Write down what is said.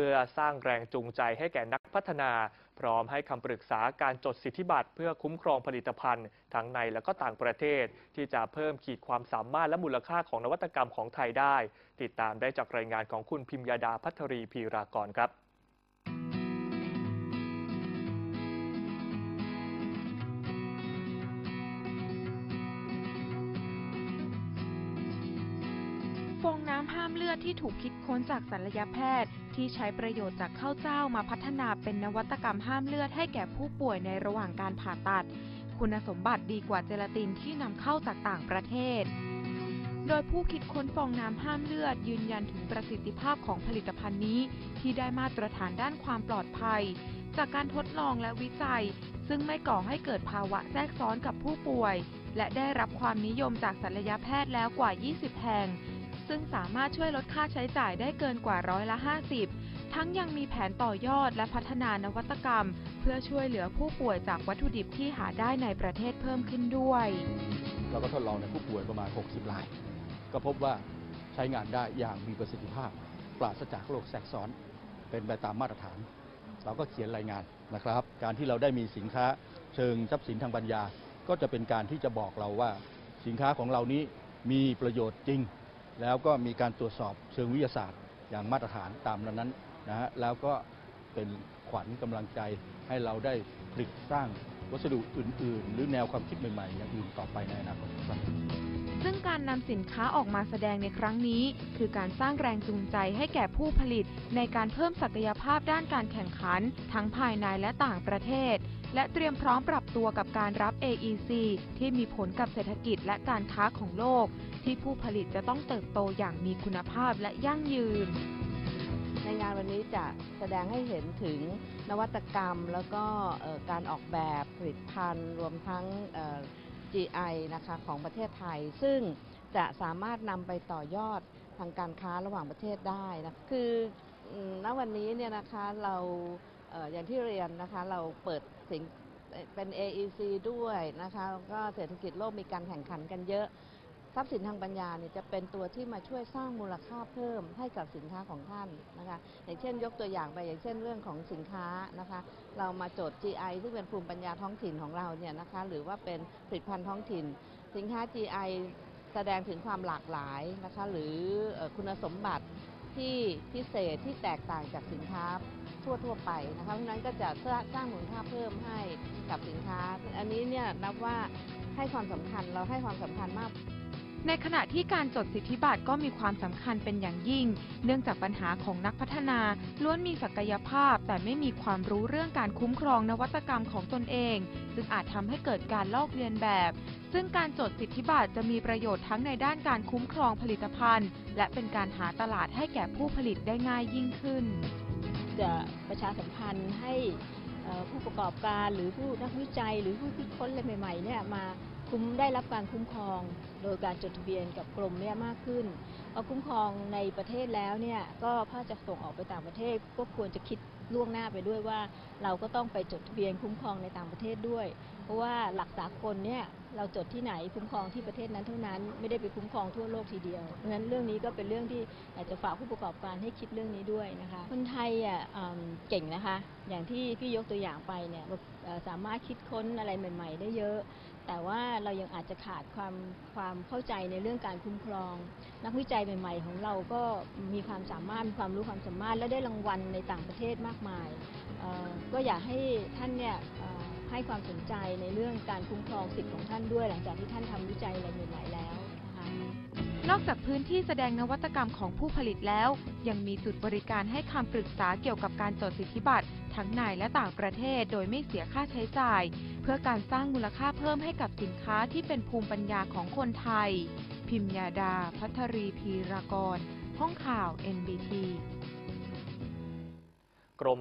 เพื่อสร้างแรงจูงใจให้แก่นักพัฒนา พร้อมให้คำปรึกษาการจดสิทธิบัตรเพื่อคุ้มครองผลิตภัณฑ์ ทั้งในและก็ต่างประเทศ ที่จะเพิ่มขีดความสามารถและมูลค่าของนวัตกรรมของไทยได้ ติดตามได้จากรายงานของคุณพิมยาดาพัทรีพีรากรครับ ฟองน้ำห้ามเลือดที่ถูกคิดค้นจากศัลยแพทย์ ที่ใช้ประโยชน์จากข้าวเจ้ามาพัฒนาเป็นนวัตกรรมห้ามเลือดให้แก่ผู้ป่วยในระหว่างการผ่าตัด คุณสมบัติดีกว่าเจลาตินที่นำเข้าจากต่างประเทศ โดยผู้คิดค้นฟองน้ำห้ามเลือด ยืนยันถึงประสิทธิภาพของผลิตภัณฑ์นี้ ที่ได้มาตรฐานด้านความปลอดภัย จากการทดลองและวิจัย ซึ่งไม่ก่อให้เกิดภาวะแทรกซ้อนกับผู้ป่วย และได้รับความนิยมจากศัลยแพทย์แล้วกว่า 20 แห่ง ซึ่งสามารถช่วยลดค่าใช้จ่ายได้เกินกว่าร้อยละ 50 ทั้งยังมีแผนต่อยอดและพัฒนานวัตกรรม เพื่อช่วยเหลือผู้ป่วยจากวัตถุดิบที่หาได้ในประเทศเพิ่มขึ้นด้วย เราก็ทดลองในผู้ป่วยประมาณ 60 ราย ก็พบว่าใช้งานได้อย่างมีประสิทธิภาพ ปราศจากโรคแทรกซ้อน เป็นไปตามมาตรฐาน เราก็เขียนรายงานนะครับ การที่เราได้มีสินค้าเชิงทรัพย์สินทางปัญญา ก็จะเป็นการที่จะบอกเราว่าสินค้าของเรานี้มีประโยชน์จริง แล้วก็มีการตรวจสอบเชิงวิทยาศาสตร์อย่างมาตรฐานตามนั้นนะฮะแล้วก็เป็นขวัญกำลังใจให้เราได้ผลิตสร้างวัสดุอื่น ๆ หรือแนวความคิดใหม่ๆ อย่างอื่นต่อไปในอนาคตครับซึ่งการนำสินค้าออกมาแสดงในครั้งนี้ คือการสร้างแรงจูงใจให้แก่ผู้ผลิต ในการเพิ่มศักยภาพด้านการแข่งขัน ทั้งภายในและต่างประเทศ และเตรียมพร้อมปรับตัวกับการรับ AEC ที่มีผลกับเศรษฐกิจและการค้าของโลก ที่ผู้ผลิตจะต้องเติบโตอย่างมีคุณภาพและยั่งยืน ในงานวันนี้จะแสดงให้เห็นถึงนวัตกรรม แล้วก็การออกแบบผลิตภัณฑ์ รวมทั้ง GI นะคะของประเทศไทย ซึ่งจะสามารถนำไปต่อยอดทางการค้าระหว่างประเทศได้นะคือณวันนี้เนี่ยนะคะเรา อย่างที่เรียนนะคะเราเปิดสินเป็น AEC ด้วยนะคะแล้วก็เศรษฐกิจโลกมีการแข่งขันกันเยอะ ทรัพย์สินทางปัญญาเนี่ยจะเป็นตัวที่มาช่วยสร้างมูลค่าเพิ่มให้กับสินค้าของท่านนะคะอย่างเช่นยกตัวอย่างไปอย่างเช่นเรื่องของสินค้านะคะเรามาโจทย์ GI ซึ่งเป็นภูมิปัญญาท้องถิ่นของเราเนี่ยนะคะหรือว่าเป็นผลิตภัณฑ์ท้องถิ่น สินค้า GI แสดงถึงความหลากหลายนะคะหรือคุณสมบัติที่พิเศษที่แตกต่างจากสินค้า ทั่วทั่วๆไปนะคะเพราะฉะนั้นก็จะสร้างมูลค่าเพิ่มให้กับสินค้า อันนี้เนี่ยนับว่าให้ความสำคัญเราให้ความสำคัญมากในขณะที่การจดสิทธิบัตรก็มีความสำคัญเป็นอย่างยิ่ง เนื่องจากปัญหาของนักพัฒนาล้วนมีศักยภาพ แต่ไม่มีความรู้เรื่องการคุ้มครองนวัตกรรมของตนเอง ซึ่งอาจทำให้เกิดการลอกเลียนแบบ ซึ่งการจดสิทธิบัตรจะมีประโยชน์ทั้งในด้านการคุ้มครองผลิตภัณฑ์ และเป็นการหาตลาดให้แก่ผู้ผลิตได้ง่ายยิ่งขึ้น ประชาสัมพันธ์ให้ผู้ประกอบการหรือผู้นักวิจัย หรือผู้คิดค้นอะไรใหม่ๆเนี่ยมาคุ้มได้รับการคุ้มครอง โดยการจดทะเบียนกับกรมเนี่ยมากขึ้นพอคุ้มครองในประเทศแล้วเนี่ยก็ถ้าจะส่งออกไปต่างประเทศก็ควรจะคิด ล่วงหน้าไปด้วยว่า เราก็ต้องไปจดทะเบียนคุ้มครองในต่างประเทศด้วย เพราะว่าหลักสากลเนี่ยเราจดที่ไหนคุ้มครองที่ประเทศนั้นเท่านั้นไม่ได้ไปคุ้มครองทั่วโลกทีเดียวเพราะฉะนั้นเรื่องนี้ก็เป็นเรื่องที่อยากจะฝากผู้ประกอบการให้คิดเรื่องนี้ด้วยนะคะคนไทยอะเก่งนะคะ อย่างที่พี่ยกตัวอย่างไปเนี่ยสามารถคิดค้นอะไรใหม่ ๆ ได้เยอะ แต่ว่าเรายังอาจจะขาดความความเข้าใจในเรื่องการคุ้มครอง นักวิจัยใหม่ ๆ ของเราก็มีความสามารถมีความรู้ความสามารถและได้รางวัลในต่างประเทศมากมายก็อยากให้ท่านเนี่ยให้ความสนใจในเรื่องการคุ้มครองสิทธิ์ของท่านด้วย หลังจากที่ท่านทำวิจัยอะไรหม่ๆแล้วนะคะนอกจากพื้นที่แสดงนวัตกรรมของผู้ผลิตแล้ว ยังมีจุดบริการให้คำปรึกษาเกี่ยวกับการจดสิทธิบัตรทั้งในและต่างประเทศโดยไม่เสียค่าใช้จ่าย เพื่อการสร้างมูลค่าเพิ่มให้กับสินค้าที่เป็นภูมิปัญญาของคนไทย พิมยาดา พัทรีพีรากร ห้องข่าว NBT กรม